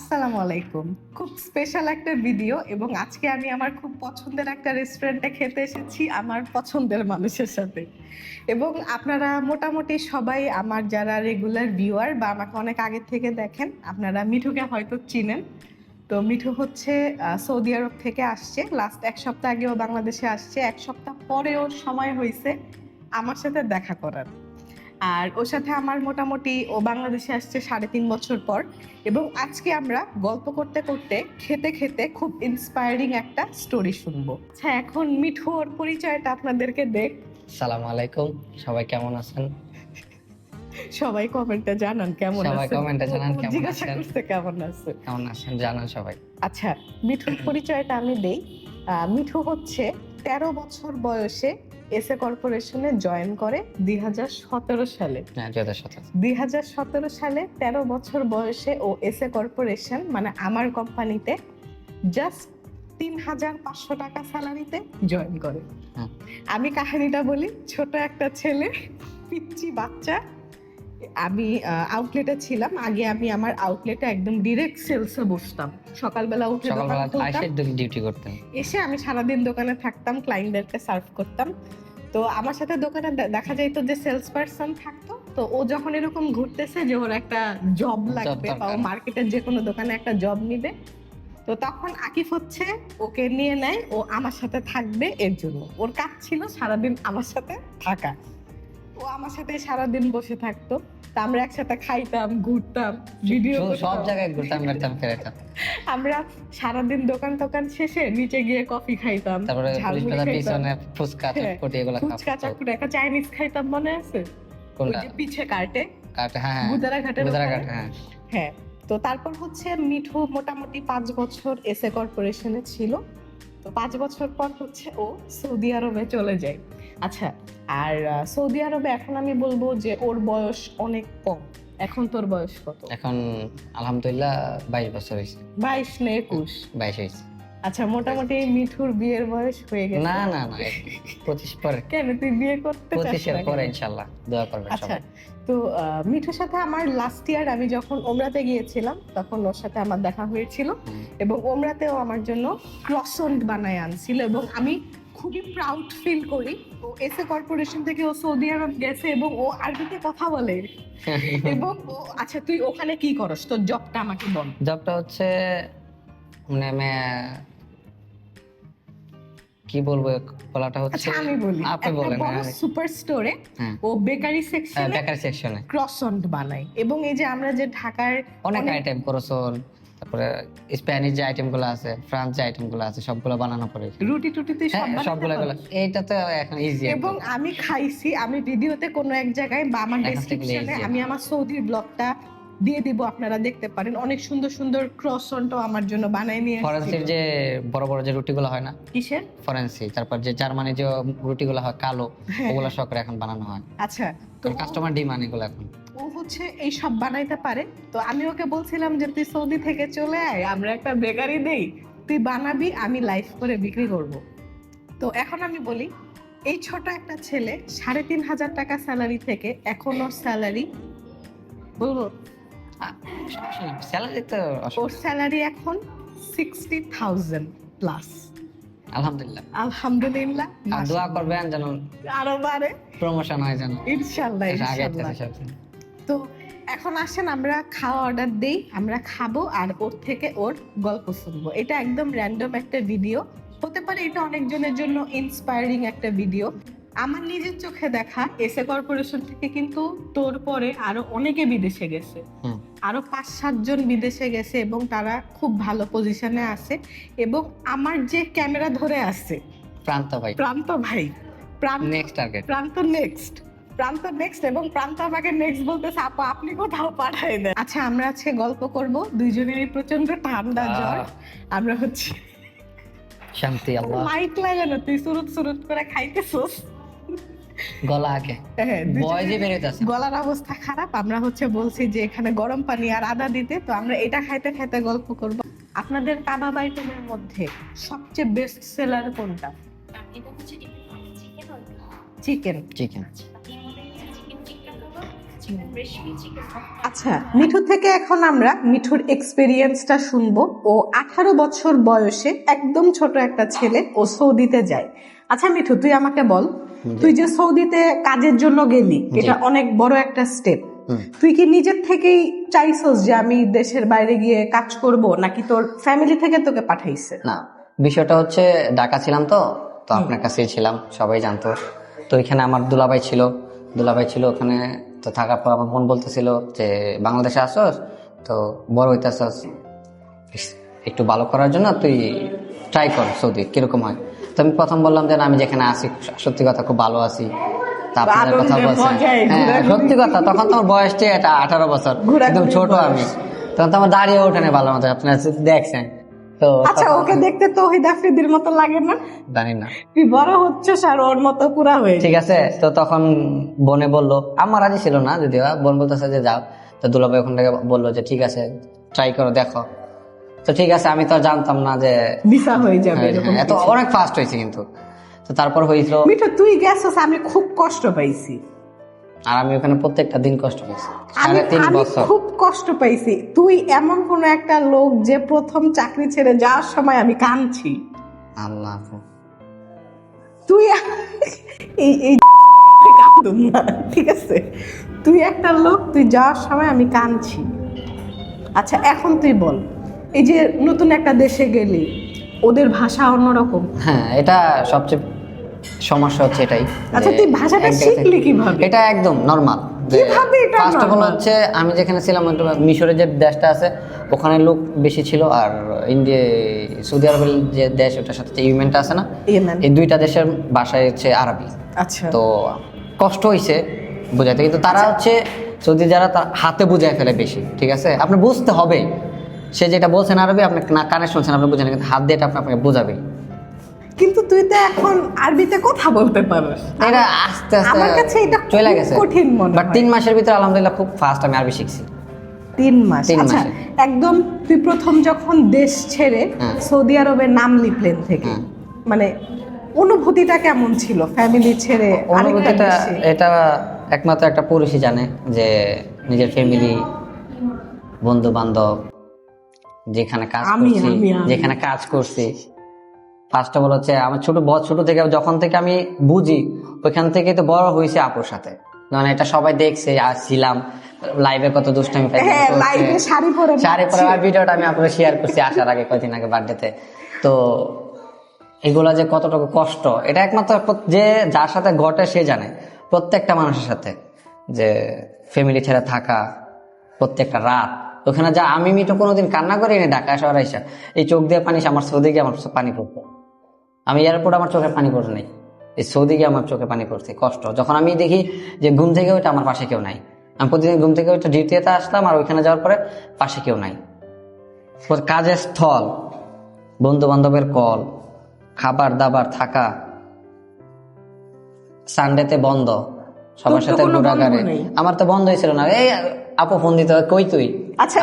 আসসালামু আলাইকুম। খুব স্পেশাল একটা ভিডিও এবং আজকে আমি আমার খুব পছন্দের একটা রেস্টুরেন্টে খেতে এসেছি আমার পছন্দের মানুষের সাথে। এবং আপনারা মোটামুটি সবাই আমার যারা রেগুলার ভিউয়ার বা আমাকে অনেক আগে থেকে দেখেন, আপনারা মিঠুকে হয়তো চিনেন। তো মিঠু হচ্ছে সৌদি আরব থেকে আসছে। লাস্ট এক সপ্তাহ আগেও বাংলাদেশে আসছে। এক সপ্তাহ পরেও সময় হয়েছে আমার সাথে দেখা করার। আর ওর সাথে আমার মোটামুটি ও বাংলাদেশে আসছে সাড়ে তিন বছর পর এবং আজকে আমরা গল্প করতে করতে খেতে খেতে খুব ইন্সপায়ারিং একটা স্টোরি শুনব। আচ্ছা এখন মিঠু ওর পরিচয়টা আপনাদেরকে দেখ সালাম আলাইকুম সবাই কেমন আছেন? সবাই কমেন্টে জানান কেমন সবাই এ জানান কেমন জিজ্ঞাসা আছেন। করতে কেমন আছে কেমন আছেন? জানান সবাই। আচ্ছা মিঠুর পরিচয়টা আমি দেই। আহ, মিঠু হচ্ছে তেরো বছর বয়সে এসএ কর্পোরেশনে জয়েন করে দুই সালে। হ্যাঁ দুই সালে তেরো বছর বয়সে ও এসএ কর্পোরেশন মানে আমার কোম্পানিতে জাস্ট তিন হাজার পাঁচশো টাকা স্যালারিতে জয়েন করে। আমি কাহিনীটা বলি ছোট একটা ছেলে পিচ্ছি বাচ্চা। আমি আউটলেটে ছিলাম। আগে আমি আমার আউটলেটে একদম ডিরেক্ট সেলসে বসতাম। সকালবেলা উঠে। ডিউটি এসে আমি সারাদিন দোকানে থাকতাম ক্লায়েন্টদেরকে সার্ভ করতাম। তো আমার সাথে দোকানে দেখা যায় তো যে সেলস পার্সন থাকতো তো ও যখন এরকম ঘুরতেছে যে ওর একটা জব লাগবে বা ও মার্কেটের যে কোনো দোকানে একটা জব নিবে তো তখন আকিফ হচ্ছে ওকে নিয়ে নেয় ও আমার সাথে থাকবে এর জন্য। ওর কাজ ছিল সারাদিন আমার সাথে থাকা। ও আমার সাথে সারাদিন বসে থাকতো। তা আমরা একসাথে খাইতাম ঘুরতাম ভিডিও সব- জায়গায় ঘুরতাম বেড়াতাম ফেরাতাম আমরা সারাদিন দোকান টোকান শেষে নিচে গিয়ে কফি খাইতাম তারপরে। পিছনে ফুচকা হ্যাঁ, চটপটি এগুলো ফুচকা চাকুরে একটা চাইনিজ খাইতাম মনে আছে? ওই যে পিছে কাটে কাট হ্যাঁ হ্যাঁ। গুদারা গুদারা। হ্যাঁ। হ্যাঁ তো তারপর হচ্ছে মিঠু মোটামুটি পাঁচ বছর এসএ কর্পোরেশনে ছিল। তো পাঁচ বছর পর হচ্ছে ও সৌদি আরবে চলে যায়। আচ্ছা আর সৌদি আরবে এখন আমি বলব যে ওর বয়স অনেক কম। এখন তোর বয়স কত? এখন আলহামদুলিল্লাহ বাইশ বছর হয়েছে। বাইশ না একুশ? বাইশ হয়েছে। আচ্ছা মোটামুটি মিঠুর বিয়ের বয়স হয়ে গেছে। না না না পঁচিশ পরে। কেন তুই বিয়ে করতে চাস পঁচিশের পরে? ইনশাল্লাহ দোয়া করবেন আচ্ছা তো মিঠুর সাথে আমার লাস্ট ইয়ার আমি যখন ওমরাতে গিয়েছিলাম তখন ওর সাথে আমার দেখা হয়েছিল এবং ওমরাতেও আমার জন্য ক্রসন্ড বানায় আনছিল এবং আমি খুবই প্রাউড ফিল করি। ও এসএ কর্পোরেশন থেকে ও সৌদি আরব গেছে এবং ও আরবিতে কথা বলে। এবং ও আচ্ছা তুই ওখানে কি করস? তোর জবটা আমাকে বল। জবটা হচ্ছে মানে মে- কি বলব বলাটা হচ্ছে আচ্ছা আমি বলি। আপনি বলেন। সুপার স্টোরে হ্যাঁ। ও বেকারি সেকশনে বেকার সেকশনে ক্রসন্ড বানায়। এবং এই যে আমরা যে ঢাকার অনেক আইটেম ক্রোসন তারপরে স্প্যানিশ যে আইটেমগুলো আছে ফ্রান্স যে আইটেমগুলো আছে সবগুলো বানানো পড়ে রুটি টুটি তুই সব হ্যাঁ সবগুলো তো এখন ইজি এবং আমি খাইছি আমি ভিডিওতে কোনো এক জায়গায় বা আমার ডেসক্রিপশনে আমি আমার সৌদির ব্লগটা দিয়ে দিব আপনারা দেখতে পারেন। অনেক সুন্দর সুন্দর ক্রসনটো আমার জন্য বানায় নিয়ে ফরেন্সির যে বড় বড় যে রুটিগুলো হয় না? কিসের? ফরেন্সি তারপর যে জার্মানি যে রুটিগুলো হয় কালো হ্যাঁ, ওগুলো সকরে এখন বানানো হয়। আচ্ছা তো কাস্টমার ডিমান্ড এগুলো এখন। হচ্ছে এই সব বানাইতে পারে। তো আমি ওকে বলছিলাম যে তুই সৌদি থেকে চলে আয় আমরা একটা বেকারি দেই। তুই বানাবি আমি লাইফ করে বিক্রি করব। তো এখন আমি বলি এই ছোট একটা ছেলে সাড়ে তিন হাজার টাকা স্যালারি থেকে এখন ওর স্যালারি বলব স্যালারি তো ওর স্যালারি এখন সিক্সটি থাউজেন্ড প্লাস আলহামদুলিল্লাহ। আলহামদুলিল্লাহ দোয়া করবেন যেন আরও বারে প্রমোশন হয় যেন। ইনশাল্লাহ সব তো এখন আসেন আমরা খাওয়া অর্ডার দেই আমরা খাব আর ওর থেকে ওর গল্প শুনব। এটা একদম র্যান্ডম একটা ভিডিও হতে পারে এটা অনেকজনের জন্য ইন্সপায়ারিং একটা ভিডিও আমার নিজের চোখে দেখা এসএ কর্পোরেশন থেকে কিন্তু তোর পরে আরও অনেকে বিদেশে গেছে। আরও পাঁচ সাতজন বিদেশে গেছে এবং তারা খুব ভালো পজিশনে আছে এবং আমার যে ক্যামেরা ধরে আছে প্রান্ত ভাই। প্রান্ত ভাই Pranto next target Pranto next Pranto next এবং প্রান্ত আমাকে নেক্সট বলতেছে আপু আপনি কোথাও পাঠাই দেন? আচ্ছা আমরা আজকে গল্প করব দুইজনেরই প্রচণ্ড ঠান্ডা জ্বর। আমরা হচ্ছে শান্তি আল্লাহ। মাইক লাগানো তুই সুরুত সুরুত করে খাইতেছস। গলা আগে। হ্যাঁ বেরোতেছে গলার অবস্থা খারাপ। আমরা হচ্ছে বলছি যে এখানে গরম পানি আর আদা দিতে। তো আমরা এটা খাইতে খাইতে গল্প করব। আপনাদের কাবাব আইটেমের মধ্যে সবচেয়ে বেস্ট সেলার কোনটা? এটা হচ্ছে চিকেন চিকেন চিকেন আচ্ছা মিঠু থেকে এখন আমরা মিঠুর এক্সপেরিয়েন্সটা শুনব। ও আঠারো বছর বয়সে একদম ছোট একটা ছেলে ও সৌদিতে যায়। আচ্ছা মিঠু তুই আমাকে বল তুই যে সৌদিতে কাজের জন্য গেলি এটা অনেক বড় একটা স্টেপ তুই কি নিজের থেকেই চাইছস যে আমি দেশের বাইরে গিয়ে কাজ করব নাকি তোর ফ্যামিলি থেকে তোকে পাঠাইছে? না বিষয়টা হচ্ছে ঢাকা ছিলাম তো তো আপনার কাছেই ছিলাম সবাই জানতো। তো এখানে আমার দুলাভাই ছিল দুলাভাই ছিল ওখানে তো থাকার পর আমার বোন বলতেছিল যে বাংলাদেশে আসস? তো বড় হইতেছস। একটু ভালো করার জন্য তুই ট্রাই কর সৌদি কীরকম হয়? তো আমি প্রথম বললাম যে আমি যেখানে আসি সত্যি কথা খুব ভালো আছি। তা আপনাদের কথা বলছেন। হ্যাঁ সত্যি কথা তখন তোমার বয়সটি এটা আঠারো বছর। একদম ছোট। আমি। তখন তো আমার দাঁড়িয়ে ওঠে না ভালো মতো আপনারা দেখছেন। তো আচ্ছা ওকে দেখতে তো আফ্রিদির মতো লাগে না? জানি না। তুই বড় হচ্ছিস আর ওর মতো পুরা হয়ে ঠিক আছে তো তখন বোনে বলল আমার রাজি ছিল না যদিও বোন বলতেছে যে যাও। তো দুলাভাই ওখান থেকে বলল যে ঠিক আছে ট্রাই করো দেখো। তো ঠিক আছে আমি তো জানতাম না যে ভিসা হয়ে যাবে এত অনেক ফাস্ট হয়েছে কিন্তু। তো তারপর হয়েছিল মিঠু তুই গেছিস আমি খুব কষ্ট পাইছি। আর আমি ওখানে প্রত্যেকটা দিন কষ্ট আমি সাড়ে তিন বছর। খুব কষ্ট পাইছি। তুই এমন কোন একটা লোক যে প্রথম চাকরি ছেড়ে যাওয়ার সময় আমি কাঁদছি। আল্লাহ তুই এই এই কাঁদুম না ঠিক আছে? তুই একটা লোক তুই যাওয়ার সময় আমি কাঁদছি। আচ্ছা এখন তুই বল এই যে নতুন একটা দেশে গেলি ওদের ভাষা অন্যরকম। হ্যাঁ এটা সবচেয়ে সমস্যা হচ্ছে এটাই আচ্ছা, তুই ভাষাটা শিখলি কীভাবে? এটা একদম নর্মাল কীভাবে এটা ফার্স্ট অফ অল হচ্ছে আমি যেখানে ছিলাম মিশরের যে দেশটা আছে ওখানে লোক বেশি ছিল আর ইন্ডিয়া সৌদি আরবের যে দেশ ওটার সাথে যে ইউমেনটা আছে না এই দুইটা দেশের ভাষায় হচ্ছে আরবি। আচ্ছা। তো কষ্ট হয়েছে বোঝাতে কিন্তু তারা হচ্ছে সৌদি যারা তার হাতে বুঝায় ফেলে বেশি ঠিক আছে? আপনি বুঝতে হবে। সে যেটা বলছেন আরবি আপনি না কানে শুনছেন আপনি বুঝেন কিন্তু হাত দিয়ে এটা আপনাকে বোঝাবে কিন্তু তুই তো এখন আরবিতে কথা বলতে পারিস। এটা আস্তে আস্তে আমার কাছে এটা চলে গেছে। কঠিন মনে বাট তিন মাসের ভিতরে আলহামদুলিল্লাহ খুব ফাস্ট আমি আরবি শিখছি। তিন মাস। আচ্ছা একদম তুই প্রথম যখন দেশ ছেড়ে হ্যাঁ। সৌদি আরবে নামলি প্লেন থেকে হ্যাঁ। মানে অনুভূতিটা কেমন ছিল? ফ্যামিলি ছেড়ে অনুভূতিটা এটা একমাত্র একটা পুরুষই জানে যে নিজের ফ্যামিলি বন্ধু বান্ধব যেখানে কাজ করছি। যেখানে কাজ করছি। ফার্স্ট অফ অল হচ্ছে আমার ছোট বড় ছোট থেকে যখন থেকে আমি বুঝি ওইখান থেকে তো বড় হয়েছে আপুর সাথে। মানে এটা সবাই দেখছে আর ছিলাম লাইভে কত দুষ্টামি পাইছি, হ্যাঁ লাইভে শাড়ি পরে শাড়ি পরে ভিডিওটা আমি আপনাকে শেয়ার করছি আসার আগে কয়দিন আগে বার্থডেতে তো। এগুলা যে কতটুকু কষ্ট এটা একমাত্র যে যার সাথে ঘটে সে জানে। প্রত্যেকটা মানুষের সাথে। যে ফ্যামিলি ছেড়ে থাকা প্রত্যেকটা রাত। ওখানে যা আমি মিটো কোনোদিন কান্না করি নি ঢাকা শহরে এসে। এই চোখ দিয়ে পানি আমার সৌদি গিয়ে আমার পানি পড়তো। আমি এয়ারপোর্ট আমার চোখে পানি পড়ে নাই। এই সৌদি গিয়ে আমার চোখে পানি পড়ছে কষ্ট। যখন আমি দেখি যে ঘুম থেকে ওইটা আমার পাশে কেউ নাই। আমি প্রতিদিন ঘুম থেকে ওইটা ডিউটিতে আসলাম আর ওইখানে যাওয়ার পরে পাশে কেউ নাই। কাজের স্থল বন্ধু বান্ধবের কল খাবার দাবার থাকা সানডেতে বন্ধ সবার সাথে ঘোরাঘাড়ি। আমার তো বন্ধ হয়েছিল না। এই আপু ফোন দিতে কই তুই? আচ্ছা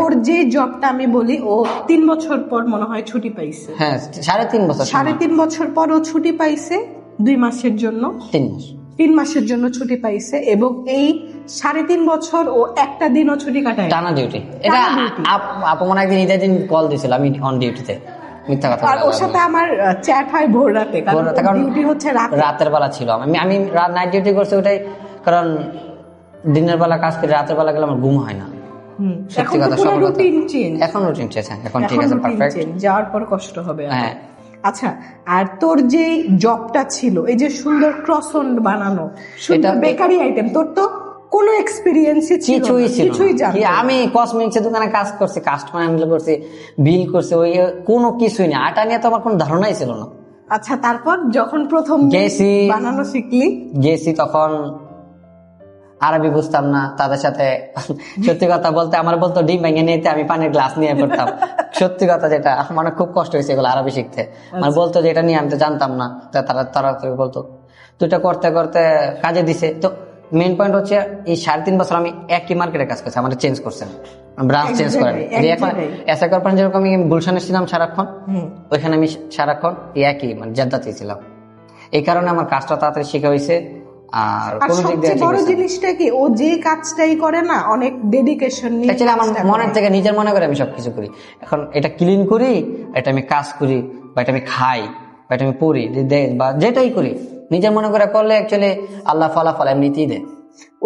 ওর যে জবটা আমি বলি ও তিন বছর পর মনে হয় ছুটি পাইছে। হ্যাঁ সাড়ে তিন বছর। সাড়ে তিন বছর পর ও ছুটি পাইছে দুই মাসের জন্য। তিন মাস। তিন মাসের জন্য ছুটি পাইছে এবং এই সাড়ে তিন বছর ও একটা দিনও ছুটি কাটায় টানা ডিউটি এটা। আপ- আপু মনে একদিন ঈদের দিন কল দিছিল আমি অন ডিউটিতে মিথ্যা কথা আর ওর সাথে আমার চ্যাট হয় ভোর রাতে কারণ ডিউটি হচ্ছে রাতের বেলা ছিল। আমি আমি রাত নাইট ডিউটি করছি ওটাই কারণ দিনের বেলা কাজ করি রাতের বেলা গেলে আমার ঘুম হয় না। সত্যি কথা রুটিন এখন রুটিন চেঞ্জ এখন ঠিক আছে পারফেক্ট যাওয়ার পর কষ্ট হবে হ্যাঁ। আচ্ছা আর তোর যে জবটা ছিল এই যে সুন্দর ক্রসন বানানো এটা- বেকারি আইটেম তোর তো কোনো এক্সপিরিয়েন্সই কিছুই ছিল কিছুই জানি আমি কসমেটিক্সের দোকানে কাজ করছি কাস্টমার হ্যান্ডেল করছি বিল করছি ওই কোনো কিছুই না। আটা নিয়ে তো আমার কোনো ধারণাই ছিল না। আচ্ছা তারপর যখন প্রথম গেছি। বানানো শিখলি? গেছি তখন আরবি বুঝতাম না তাদের সাথে সত্যি কথা বলতে আমার বলতো ডিম ভেঙে নিতে আমি পানির গ্লাস নিয়ে পড়তাম। সত্যি কথা যেটা আমার খুব কষ্ট হয়েছে এগুলো আরবি শিখতে। আমার বলতো যে এটা নিয়ে আমি তো জানতাম না। তারা তারা বলতো। তো এটা করতে করতে কাজে দিছে। তো মেইন পয়েন্ট হচ্ছে এই সাড়ে তিন বছর আমি একই মার্কেটে কাজ করছি আমাদের চেঞ্জ করছেন ব্রাঞ্চ চেঞ্জ করেন এখন জায়গায়। এসে করবেন যেরকম আমি গুলশানে ছিলাম সারাক্ষণ ওইখানে আমি সারাক্ষণ একই মানে জেদ্দাতেই ছিলাম। এই কারণে আমার কাজটা তাড়াতাড়ি শেখা হয়েছে। আর সবচেয়ে বড় জিনিসটা কি ও যে কাজটাই করে না অনেক ডেডিকেশন নিয়ে আমার মনের থেকে নিজের মনে করে আমি সবকিছু করি। এখন এটা ক্লিন করি এটা আমি কাজ করি বা এটা আমি খাই বা এটা আমি পড়ি বা যেটাই করি নিজের মনে করে করলে অ্যাকচুয়ালি আল্লাহ ফলাফল এমনিতেই দেয়।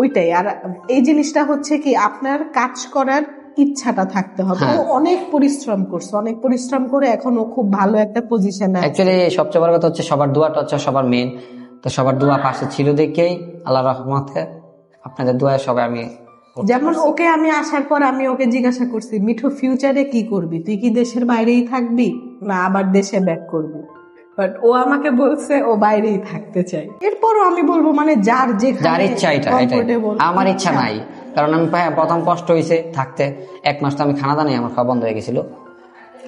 ওইটাই আর এই জিনিসটা হচ্ছে কি আপনার কাজ করার ইচ্ছাটা থাকতে হবে। হ্যাঁ। ও অনেক পরিশ্রম করছে অনেক পরিশ্রম করে এখন ও খুব ভালো একটা পজিশনে অ্যাকচুয়ালি সবচেয়ে বড় কথা হচ্ছে সবার দোয়াটা হচ্ছে সবার মেন তো সবার দোয়া পাশে ছিল দেখেই আল্লাহ রহমতকে আপনাদের দোয়ায় সবাই আমি যেমন ওকে আমি আসার পর আমি ওকে জিজ্ঞাসা করছি মিঠু ফিউচারে কি করবি? তুই কি দেশের বাইরেই থাকবি না আবার দেশে ব্যাক করবি? বাট ও আমাকে বলছে ও বাইরেই থাকতে চাই। এরপরও আমি বলব মানে যার যে যার ইচ্ছা এটা আমার ইচ্ছা নাই। কারণ আমি প্রথম কষ্ট হয়েছে থাকতে। এক মাস তো আমি খানা দানি আমার খাওয়া বন্ধ হয়ে গেছিল।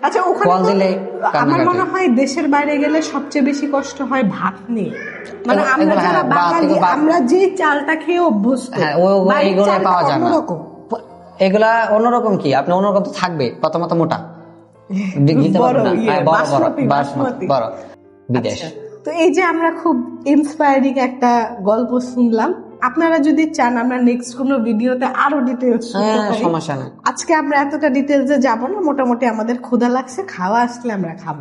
আচ্ছা ওখানে দিলে আমার মনে হয় দেশের বাইরে গেলে সবচেয়ে বেশি কষ্ট হয় ভাত নিয়ে। মানে আমরা যারা হ্যাঁ, বাঙালি আমরা যে চালটা খেয়ে অভ্যস্ত হ্যাঁ পাওয়া যায় না। এগুলা অন্যরকম কি? আপনি অন্যরকম তো থাকবে প্রথমত মোটা। বড় ইয়ে, হ্যাঁ, বিদেশ। আচ্ছা, তো এই যে আমরা খুব ইন্সপায়ারিং একটা গল্প শুনলাম আপনারা যদি চান আমরা নেক্সট কোনো ভিডিওতে আরও ডিটেলস হ্যাঁ সমস্যা নেই। আজকে আমরা এতটা ডিটেলসে যাব না মোটামুটি আমাদের ক্ষুধা লাগছে খাওয়া আসলে আমরা খাব।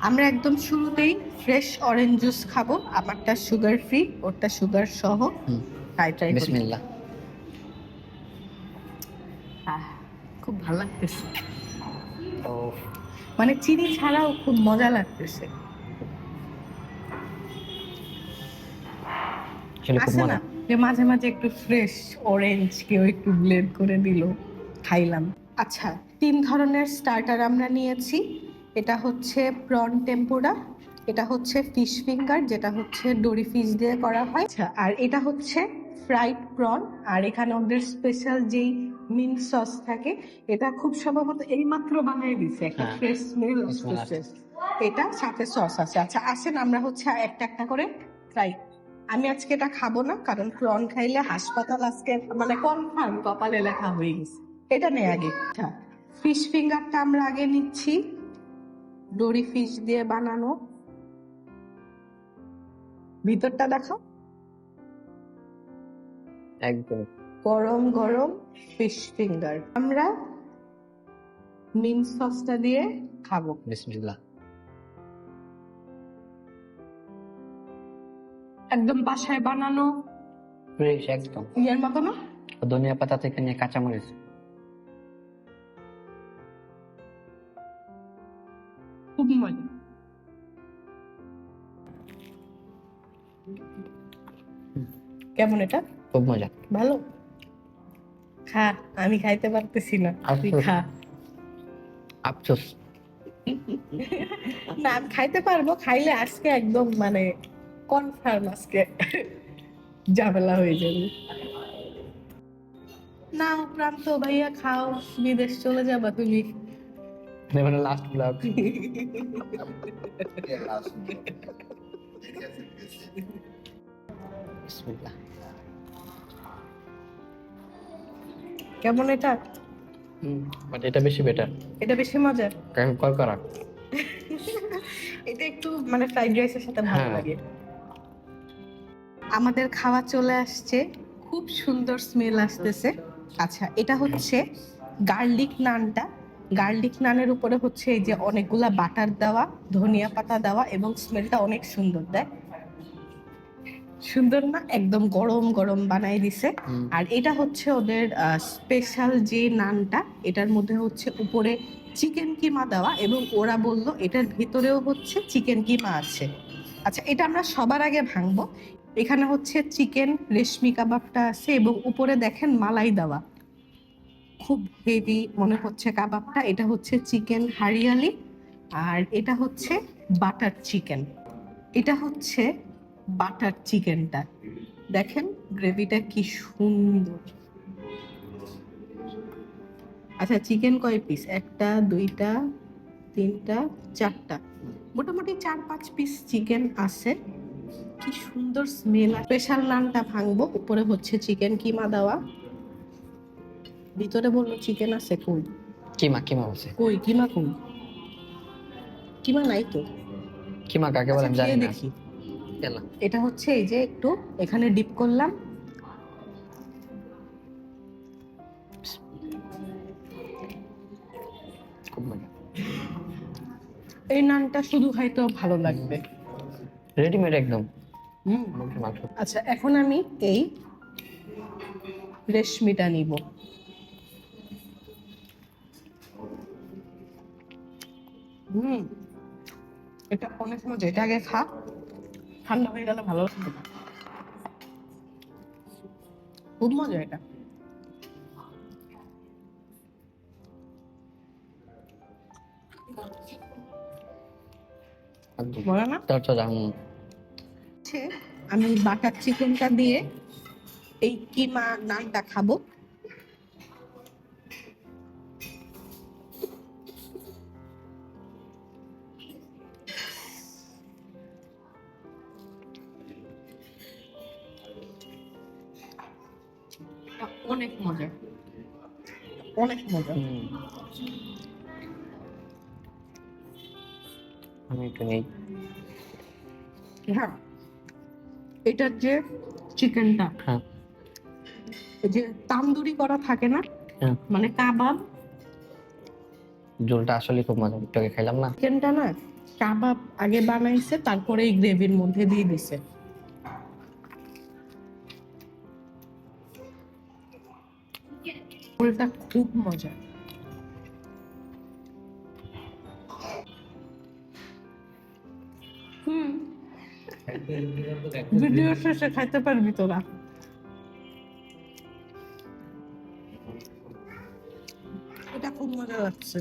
আমরা একদম শুরুতেই ফ্রেশ অরেঞ্জ জুস খাব আমারটা সুগার ফ্রি ওরটা সুগার সহ। হুম। ট্রাই ট্রাই বিসমিল্লাহ। আহ, খুব ভালো লাগতেছে। ও। মানে চিনি ছাড়াও খুব মজা লাগতেছে। মজা। না? যে মাঝে মাঝে একটু ফ্রেশ অরেঞ্জ কেউ একটু ব্লেড করে দিল খাইলাম। আচ্ছা তিন ধরনের স্টার্টার আমরা নিয়েছি। এটা হচ্ছে প্রন টেম্পুরা এটা হচ্ছে ফিশ ফিঙ্গার যেটা হচ্ছে ডোরি ফিশ দিয়ে করা হয়। আচ্ছা আর এটা হচ্ছে ফ্রাইড প্রন আর এখানে ওদের স্পেশাল যেই মিন সস থাকে এটা খুব সম্ভবত এইমাত্র বানিয়ে দিছে একটা হ্যাঁ, ফ্রেশ স্মেল smell এটা সাথে সস আছে। আচ্ছা আসেন আমরা হচ্ছে একটা একটা করে ট্রাই আমি আজকে এটা খাব না কারণ প্রন খাইলে হাসপাতাল আজকে মানে কনফার্ম কপালে লেখা হয়ে গেছে। এটা নেই আগে। আচ্ছা ফিশ ফিঙ্গারটা আমরা আগে নিচ্ছি। ডোরি ফিশ দিয়ে বানানো। ভিতরটা দেখো। একদম। গরম গরম ফিশ ফিঙ্গার আমরা মিন সসটা দিয়ে খাব। বিসমিল্লাহ। একদম বাসায় বানানো। ফ্রেশ একদম। ইয়ের মতো না ধনিয়া পাতা থেকে নিয়ে কাঁচামরিচ। খুব মজা। কেমন এটা? খুব মজা। ভালো? খা আমি খাইতে পারতেছি না। তুই খা। আফসোস। না আমি খাইতে পারব খাইলে আজকে একদম মানে কনফার্ম আজকে ঝামেলা হয়ে যাবে। না প্রান্ত ভাইয়া খাও বিদেশ চলে যাবা তুমি। মানে লাস্ট ব্লগ কেমন এটা? বাট এটা বেশি বেটার এটা বেশি মজার? কারণ কর করা এটা একটু মানে ফ্রাইড রাইসের সাথে ভালো হ্যাঁ। লাগে। আমাদের খাওয়া চলে আসছে। খুব সুন্দর স্মেল আসতেছে। আচ্ছা এটা হচ্ছে গার্লিক নানটা। গার্লিক নানের উপরে হচ্ছে এই যে অনেকগুলা বাটার দেওয়া ধনিয়া পাতা দেওয়া এবং স্মেলটা অনেক সুন্দর দেয় সুন্দর না? একদম গরম গরম বানাই দিছে। আর এটা হচ্ছে ওদের স্পেশাল যে নানটা এটার মধ্যে হচ্ছে উপরে চিকেন কিমা দেওয়া এবং ওরা বলল এটার ভিতরেও হচ্ছে চিকেন কিমা আছে। আচ্ছা এটা আমরা সবার আগে ভাঙবো। এখানে হচ্ছে চিকেন, রেশমি কাবাবটা আছে এবং উপরে দেখেন মালাই দেওয়া। খুব হেভি মনে হচ্ছে কাবাবটা। এটা হচ্ছে চিকেন হারিয়ালি আর এটা হচ্ছে বাটার চিকেন। এটা হচ্ছে বাটার চিকেনটা। দেখেন গ্রেভিটা কি সুন্দর। আচ্ছা চিকেন কয় পিস একটা, দুইটা, তিনটা, চারটা। মোটামুটি চার পাঁচ পিস চিকেন আছে। কি সুন্দর স্মেল স্পেশাল নানটা ভাঙবো উপরে হচ্ছে চিকেন কিমা দেওয়া। ভিতরে বলল চিকেন আছে কই? কিমা কিমা বলছে। কই কিমা কই? কিমা নাই তো। কিমা কাকে বলে আমি আচ্ছা, জানি না। এটা হচ্ছে এই যে একটু এখানে ডিপ করলাম। এই নানটা শুধু হয়তো ভালো লাগবে। রেডিমেড একদম। হুম। মাংস। আচ্ছা এখন আমি এই রেশমিটা নিব। হুম। এটা অনেক মজা এটা আগে খা ঠান্ডা হয়ে গেলে ভালো লাগবে। খুব মজা এটা। বলে না। তোর হচ্ছে আমি বাটার চিকেনটা দিয়ে এই কিমা নানটা খাব। অনেক মজা। অনেক মজা। আমি একটু নেই। হ্যাঁ। এটার যে চিকেনটা হ্যাঁ। যে তান্দুরি করা থাকে না হ্যাঁ। মানে কাবাব। ঝোলটা আসলে খুব মজা আগে খাইলাম না? চিকেনটা না কাবাব আগে বানাইছে তারপরে এই গ্রেভির মধ্যে দিয়ে দিছে। ওটা খুব মজা। ভিডিও শেষে খাইতে পারবি তোরা। এটা খুব মজা লাগছে।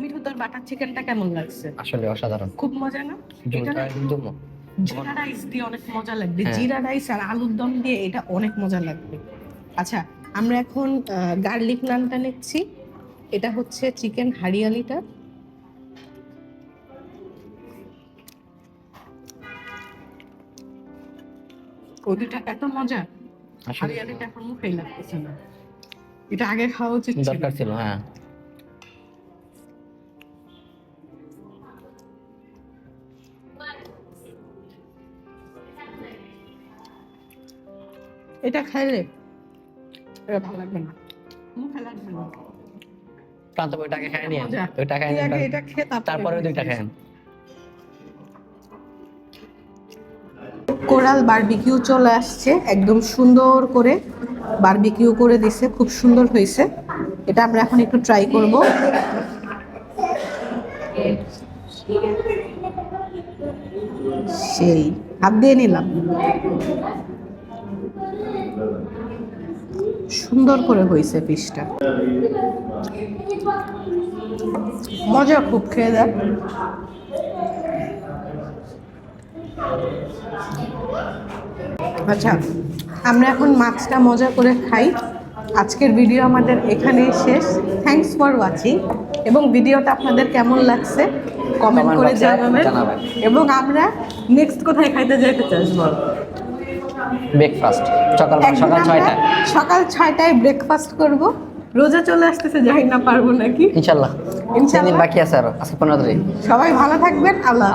মিঠু তোর বাটার চিকেনটা কেমন লাগছে? আসলে অসাধারণ। খুব মজা না? এটা একদম জিরা রাইস দিয়ে অনেক মজা লাগবে। হ্যাঁ। জিরা রাইস আর আলুর দম দিয়ে এটা অনেক মজা লাগবে। আচ্ছা আমরা এখন গার্লিক নানটা নিচ্ছি। এটা হচ্ছে চিকেন হারিয়ালিটা। ওই দুটা এত মজা। আসলে হারিয়ালিটা এখন মুখেই লাগতেছে না। এটা আগে খাওয়া উচিত দরকার ছিল হ্যাঁ। এটা খাইলে এটা ভালো লাগবে না। মুখে লাগবে না। প্রান্ত ওইটাকে খাই নিয়ে ওইটা খাই তুই আগে নিয়ে এটা খেয়ে তারপরে দুইটা খাই কোরাল বারবিকিউ চলে আসছে, একদম সুন্দর করে বারবিকিউ করে দিছে, খুব সুন্দর হয়েছে। এটা আমরা এখন একটু ট্রাই করব। সেই, হাত দিয়ে নিলাম। সুন্দর করে হয়েছে পিসটা মজা খুব, খেয়ে দেয় আচ্ছা আমরা এখন মাছটা মজা করে খাই। আজকের ভিডিও আমাদের এখানেই শেষ। থ্যাঙ্কস ফর ওয়াচিং এবং ভিডিওটা আপনাদের কেমন লাগছে? কমেন্ট করে জানাবেন। এবং আমরা নেক্সট কোথায় খাইতে যাইতে চাস বল? ব্রেকফাস্ট সকাল সকাল ছয়টায়। সকাল ছয়টায় ব্রেকফাস্ট করব। রোজা চলে আসতেছে যাই না পারব নাকি? ইনশাল্লাহ। ইনশাল্লাহ। বাকি আছে আরও আজকে পনেরো তারিখ। সবাই ভালো থাকবেন আল্লাহ